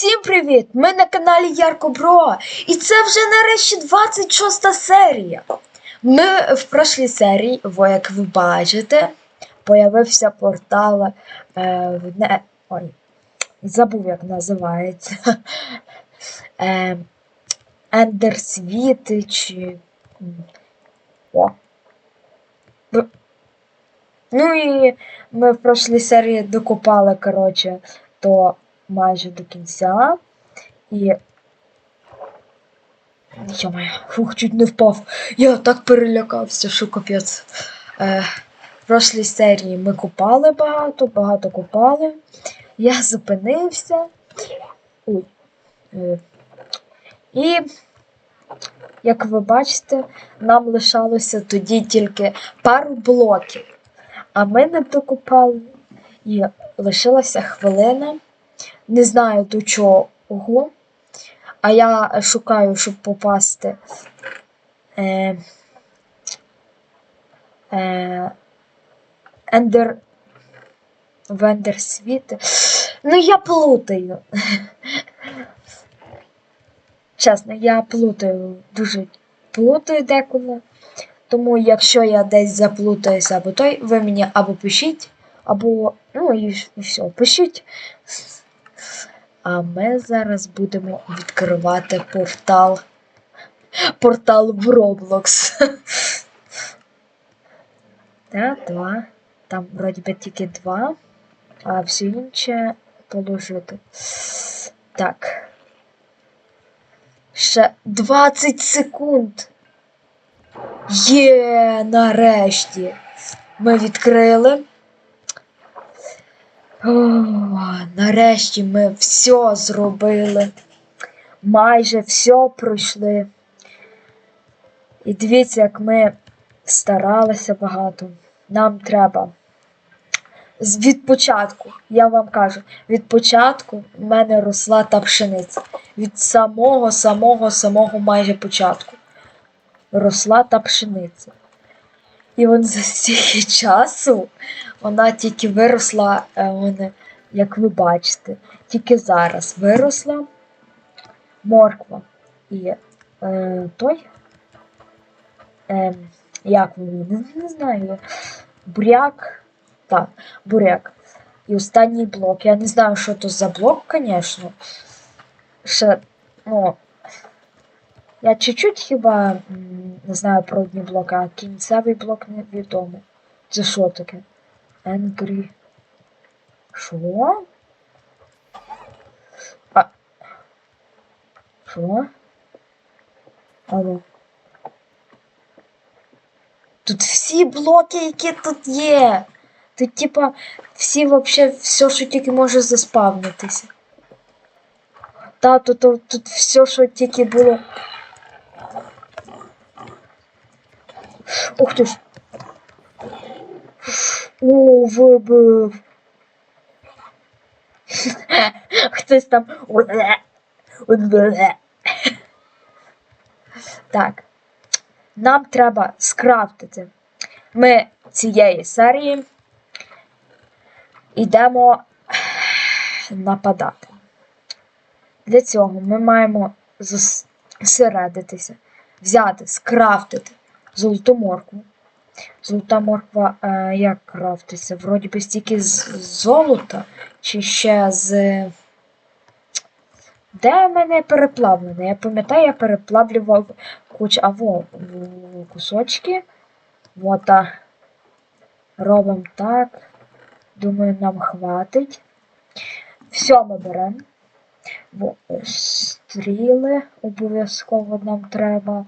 Всім привіт! Ми на каналі Ярко Бро. І це вже нарешті 26 серія. Ми в прошлій серії, во, як ви бачите, появився портал е, не... Ой, забув, як називається. Е, Ендерсвіти чи. О. Ну і ми в прошлій серії докопали, коротше, то майже до кінця. І. Йомаю, фух, чуть не впав. Я так перелякався, що капець. Е, в прошлій серії ми купали багато, багато купали. Я зупинився. Ой. Е, і, як ви бачите, нам лишалося тоді тільки пару блоків. А ми не докупали. І лишилася хвилина. Не знаю до чого. А я шукаю, щоб попасти. Е, е, Ендер. В Ендерсвіт. Ну, я плутаю. Чесно, я плутаю, дуже плутаю деколи. Тому якщо я десь заплутаюся або той, ви мені або пишіть, або. Ну і, і все, пишіть. А ми зараз будемо відкривати портал. Портал в Roblox. Так, два. Там вроді би тільки два, а все інше положити. Так. Ще 20 секунд. Є, нарешті. Ми відкрили. О, нарешті ми все зробили. Майже все пройшли. І дивіться, як ми старалися багато. Нам треба. Від початку, я вам кажу, від початку в мене росла та пшениця. Від самого, самого, самого майже початку росла та пшениця. І от за стільки часу вона тільки виросла, е, вона, як ви бачите, тільки зараз виросла морква. І е, той, е, як не, не знаю, буряк. Так, буряк. І останній блок. Я не знаю, що то за блок, звісно. Ще, ну, я чуть-чуть хіба не знаю про одні блоки, а кінцевий блок невідомий. Це що таке? Angry. Що? А. Що? Алло. Тут всі блоки, які тут є. Тут, типа, всі вообще все, що тільки може заспавнитися. Та, тут, тут, тут все, що тільки було. Ух ти ж. О, вибив. Хтось там. Так. Нам треба скрафтити. Ми цієї серії йдемо нападати. Для цього ми маємо зосередитися, взяти, скрафтити золоту моркву. Золота морква е, як крафтиться? Вроді би стільки з золота, чи ще з. Де в мене переплавлене? Я пам'ятаю, я переплавлював кучу. А во, в- кусочки. Вот. Робимо так. Думаю, нам хватить. Все ми беремо. Стріли обов'язково нам треба.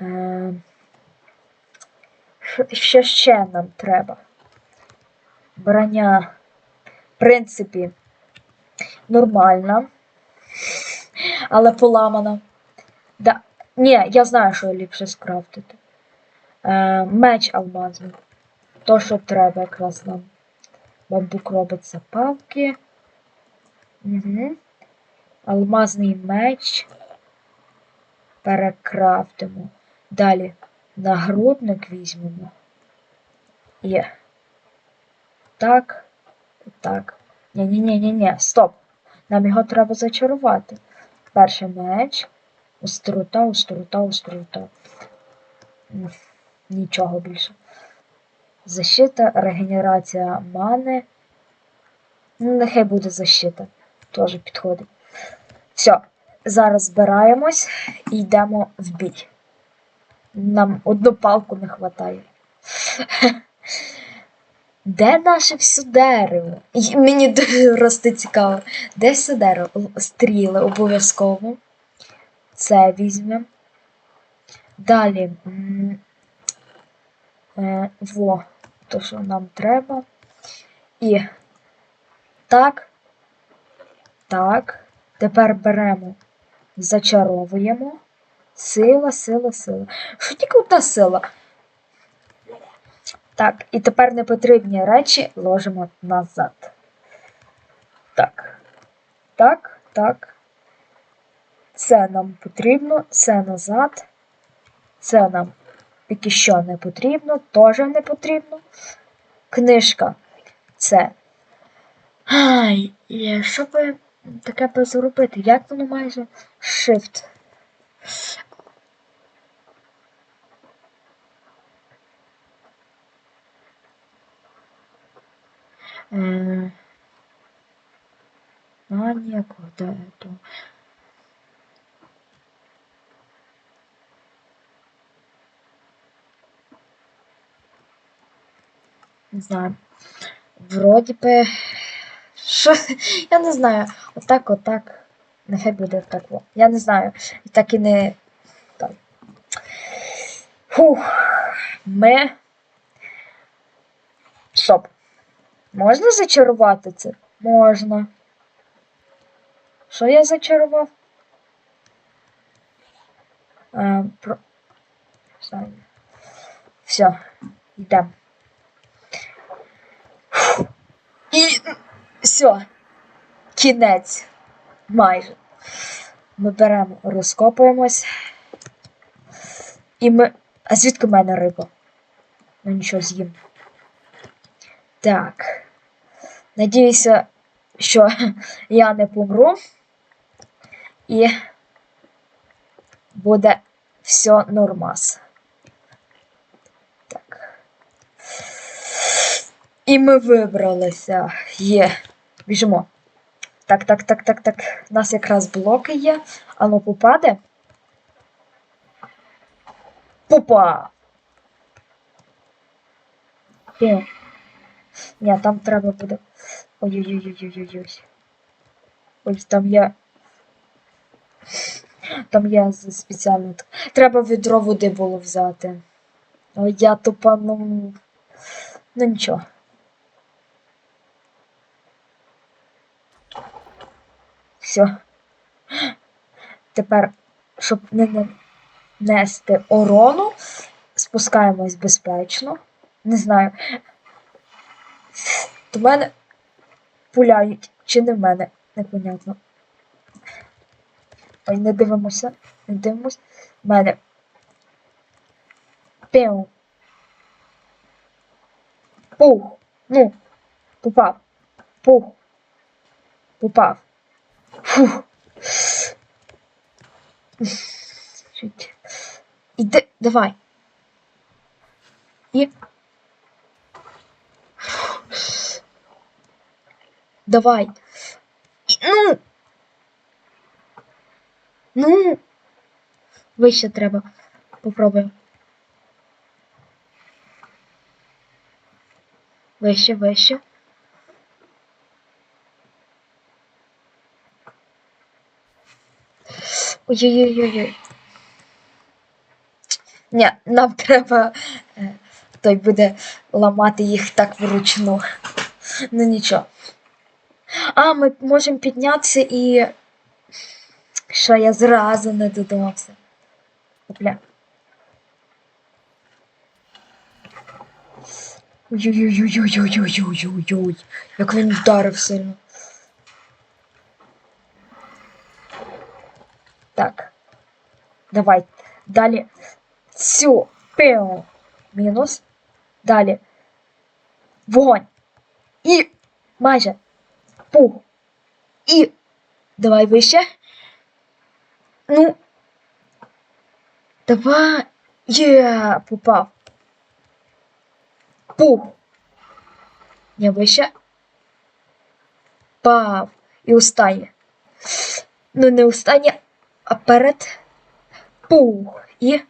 Е, що- ще нам треба? Броня, в принципі, нормальна, але поламана. Да. Ні, я знаю, що ліпше скрафтити. Е, меч алмазний. То, що треба якраз нам. Бамбук робить запалки. Угу. Алмазний меч. Перекрафтимо. Далі нагрудник візьмемо. Є. Так. Так. Ні-ні-ні-ні-ні. Стоп. Нам його треба зачарувати. Перший меч. Острота, острота, острота. Нічого більше. Защита, регенерація мани. Ну, нехай буде защита. Теж підходить. Все, зараз збираємось і йдемо в бій. Нам одну палку не вистачає. Де наше все дерево? Мені росте цікаво. Де все дерево? Стріли обов'язково. Це візьмемо. Далі. Е, во, то, що нам треба. І так. Так. Тепер беремо, зачаровуємо. Сила, сила, сила. Що тільки одна сила? Так, і тепер непотрібні речі ложимо назад. Так. Так, так. Це нам потрібно, це назад. Це нам поки що не потрібно, теж не потрібно. Книжка. Це. Ай, що би таке би зробити? Як воно майже Shift? Е, А, ніякого, де то. Не знаю. Вроді би. Що? Я не знаю. Отак, отак. Нехай буде так. Я не знаю. І так і не. Так. Фух. Ми. Стоп. Можна зачарувати це? Можна. Що я зачарував? А, про... Все, йдемо. І все. Кінець. Майже. Ми беремо, розкопуємось. І ми. А звідки в мене риба? Ну нічого з'їм. Так. Надіюся, що я не помру. І буде все нормас. Так. І ми вибралися. Є. Біжимо. Так, так, так, так, так. У нас якраз блоки є. Ану попаде. Попа! Ні. Ні, там треба буде. Ой-ой-ой-ой-ой-ой. Ой, там є. Там є спеціально. Треба відро води було взяти. Ой, я тупанув. Ну нічого. Все. Тепер, щоб не нести урону, спускаємось безпечно. Не знаю. До мене пуляють, чи не в мене, непонятно. Ой, не дивимося, не дивимося. В мене. Піу. Пух. Ну. Попав. Пух. Попав. Фух. Іди, давай. І. Давай. Ну. Ну. Вище треба. Попробуємо. Вище, вище. Ой-ой-ой-ой. Ні, нам треба. е, Той буде ламати їх так вручну. Ну нічого. А, ми можемо піднятися і. Що я зразу не додумався. Опля. Ой-ой-ой-ой-ой-ой-ой-ой-ой. Як він вдарив сильно. Так. Давай. Далі. Цю. Пиу. Мінус. Далі. Вогонь. І. Майже. Пух. І. Давай вище. Ну. Давай. Є, попав. Пух. Не вище. Пав. І останнє. Ну, не останнє, а перед. Пух. І.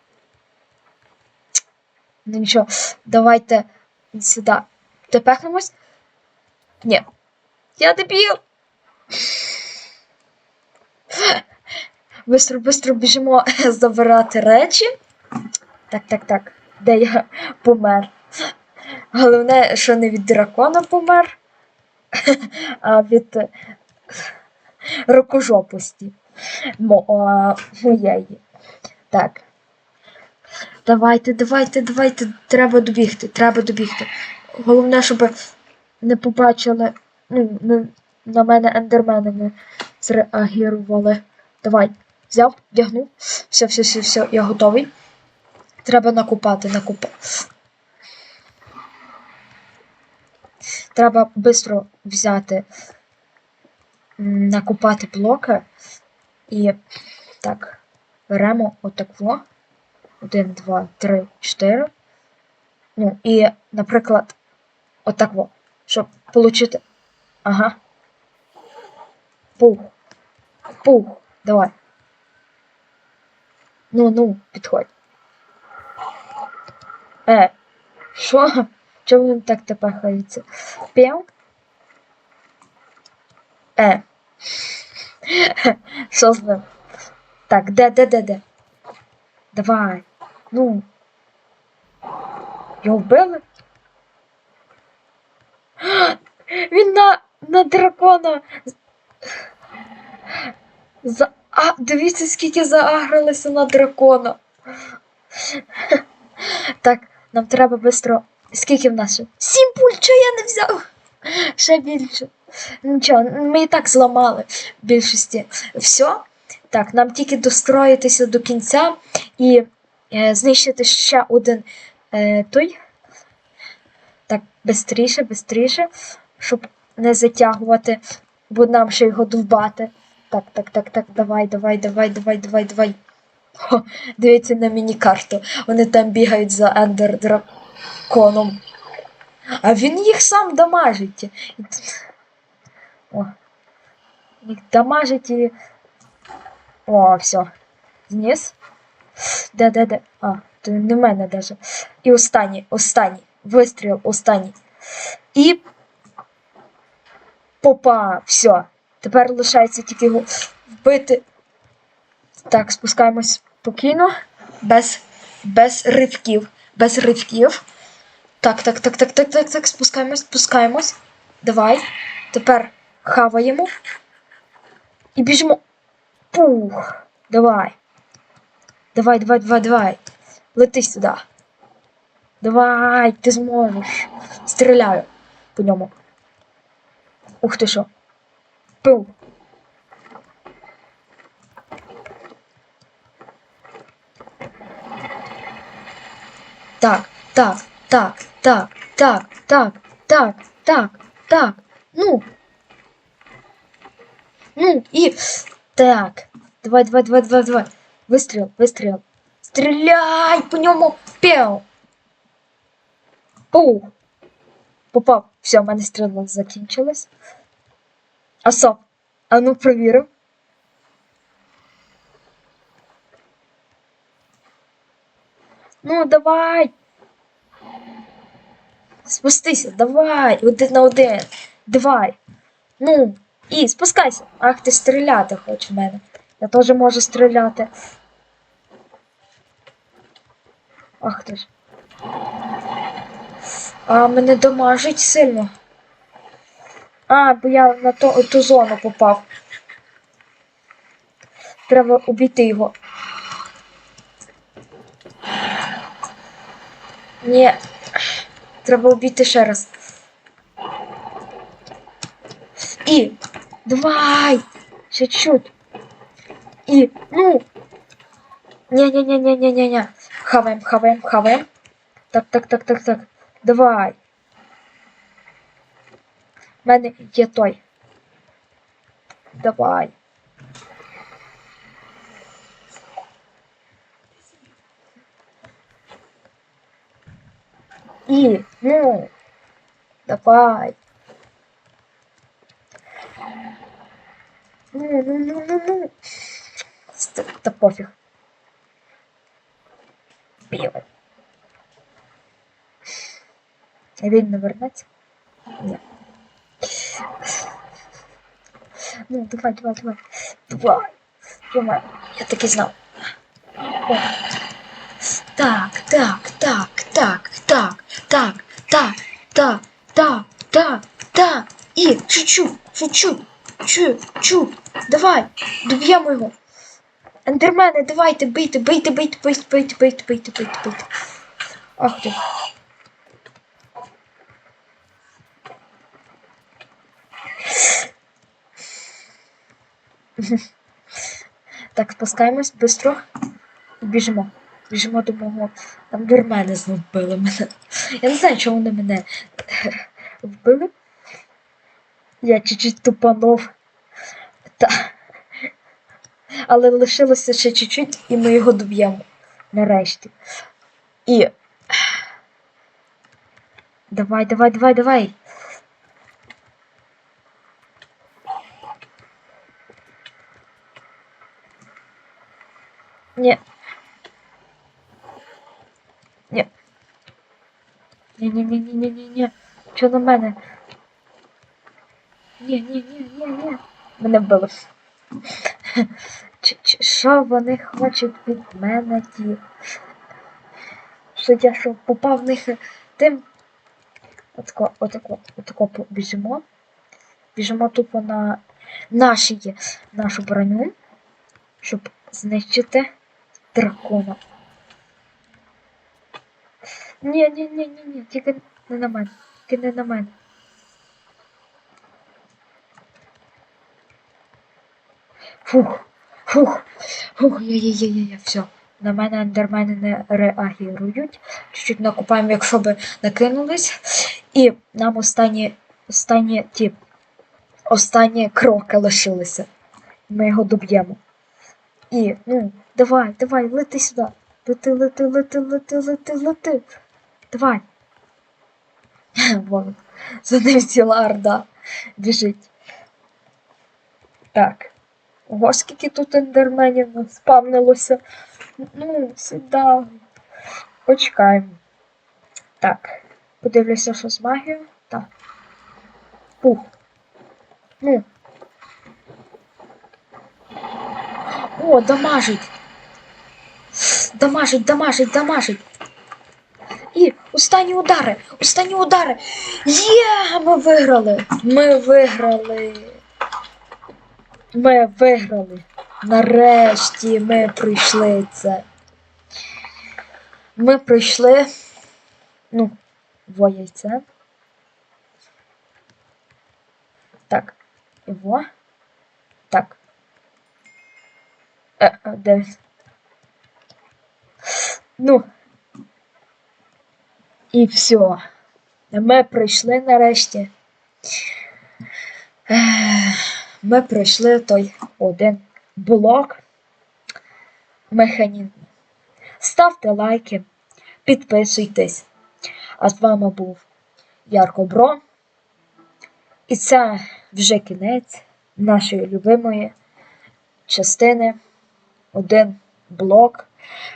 Ну нічого, давайте сюди. Тепехнемось. Ні. Я дебіл. Бистро, бистро біжимо забирати речі. Так, так, так. Де я помер? Головне, що не від дракона помер, а від е, рукожопості моєї. Так. Давайте, давайте, давайте. Треба добігти, треба добігти. Головне, щоб не побачили. Ну, на мене ендермени не зреагували. Давай. Взяв, вдягнув. Все, все, все, все, я готовий. Треба накупати, накупати. Треба швидко взяти, накупати блоки. І так, беремо отаку. Один, два, три, чотири. Ну, і, наприклад, отакво, щоб отримати. Ага. Пух. Пух. Давай. Ну, ну, підходь. Е, що? Чому він так тепехається? П'яв? Е. Що з ним? Так, де, де, де, де? Давай. Ну. Його вбили? Він на, на дракона. За... А, дивіться, скільки заагрилися на дракона. Так, нам треба швидко. Скільки в нас? Сім пуль, чого я не взяв? Ще більше. Нічого, ми і так зламали в більшості. Все. Так, нам тільки достроїтися до кінця і е, знищити ще один е, той. Так, бистріше, бистріше, щоб не затягувати, бо нам ще його довбати. Так, так, так, так, давай, давай, давай, давай, давай, давай. О, дивіться на міні-карту. Вони там бігають за ендер драконом. А він їх сам дамажить. О. Їх дамажить і. О, все. Зніс. Де, де, де? А, то не в мене даже. І останній, останній. Вистріл, останній. І. Попа, все. Тепер лишається тільки його вбити. Так, спускаємось спокійно, без, без ривків. Без ривків. Так, так, так, так, так, так, так, спускаємось, спускаємось. Давай. Тепер хаваємо. І біжимо. Пух. Давай. Давай, давай, давай, давай. Лети сюди. Давай, ти зможеш. Стріляю по ньому. Ух ти що. Пив. Так, так, так, так, так, так, так, так, так. Ну. Ну, и... Так. Давай, давай, давай, давай, давай. Выстрел, выстрел. Стреляй по ньому. Пеу. Пух. Попав. Все, в мене стріла закінчилась. Асоп. А ну провірив. Ну, давай. Спустися, давай. Один на один. Давай. Ну, і спускайся. Ах, ти стріляти хочеш в мене. Я теж можу стріляти. Ах ти ж. А мене домажить сильно. А, бо я на ту, ту зону попав. Треба обійти його. Ні. Треба обійти ще раз. І. Давай! Ще чуть. І. Ну. Ні-ні-ні-ні-ні-ні. Хаваем, хаваем, хаваем. Так, так, так, так, так. Давай. У мене є той. Давай. І, ну, давай. Ну, ну, ну, ну, ну. Та пофіг. Білий. Він не вернеться? Ні. Ну, давай, давай, давай. Давай. Давай. Я так і знав. О. Так, так, так, так, так, так, так, так, так, так, так. І чуть-чуть, чуть-чуть, чу, чу. Давай, доб'ємо його. Ендермени, давайте, бийте, бийте, бийте, бийте, бийте, бийте, бийте, бийте, бийте. Ах ти. Так, спускаємось і біжимо. Біжимо до мого. Там дурмени знов вбили мене. Я не знаю, чого вони мене вбили. Я чуть-чуть тупанув. Та. Але лишилося ще чуть-чуть, і ми його доб'ємо. Нарешті. І. Давай, давай, давай, давай. Ні. Ні. Ні, ні, ні, ні, ні, ні, ні. Що на мене? Ні, ні, ні, ні, ні. Мене чи- Що вони хочуть від мене ті? Що я що попав в них тим. Отако, отако, отако біжимо. Біжимо тупо на наші, нашу броню, щоб знищити дракона. Ні, ні, ні, ні, ні, тільки не на мене. Тільки не на мене. Фух, фух, фух, я-я-я-я, все. На мене ендермени не реагують. Чуть-чуть накупаємо, якщо би накинулись. І нам останні, останні ті, останні кроки лишилися. Ми його доб'ємо. І, ну, давай, давай, лети сюди. Лети, лети, лети, лети, лети, лети. Давай. Вон, за ним ціла орда біжить. Так. Ого, скільки тут ендерменів спавнилося. Ну, сюди. Почекаємо. Так. Подивлюся, що з магією. Так. Пух. Ну. О, дамажить. Дамажить, дамажить, дамажить. І останні удари, останні удари. Є, ми виграли. Ми виграли. Ми виграли. Нарешті ми пройшли це. Ми пройшли. Ну, во яйце. Так. Його. Так. Е, е, де? Ну. І все. Ми пройшли нарешті. Ми пройшли той один блок механізму. Ставте лайки, підписуйтесь. А з вами був Ярко Бро. І це вже кінець нашої любимої частини. Один блок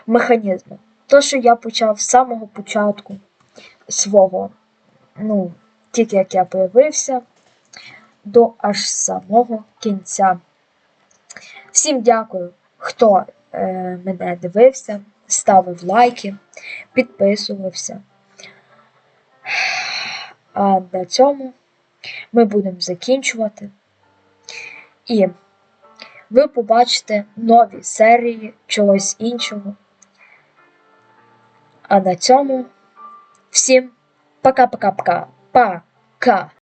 механізму. То, що я почав з самого початку свого, ну, тільки як я появився, до аж самого кінця. Всім дякую, хто е, мене дивився, ставив лайки, підписувався. А на цьому ми будемо закінчувати. І ви побачите нові серії чогось іншого. А на цьому Всем пока-пока-пока. Пока. -пока, -пока. пока.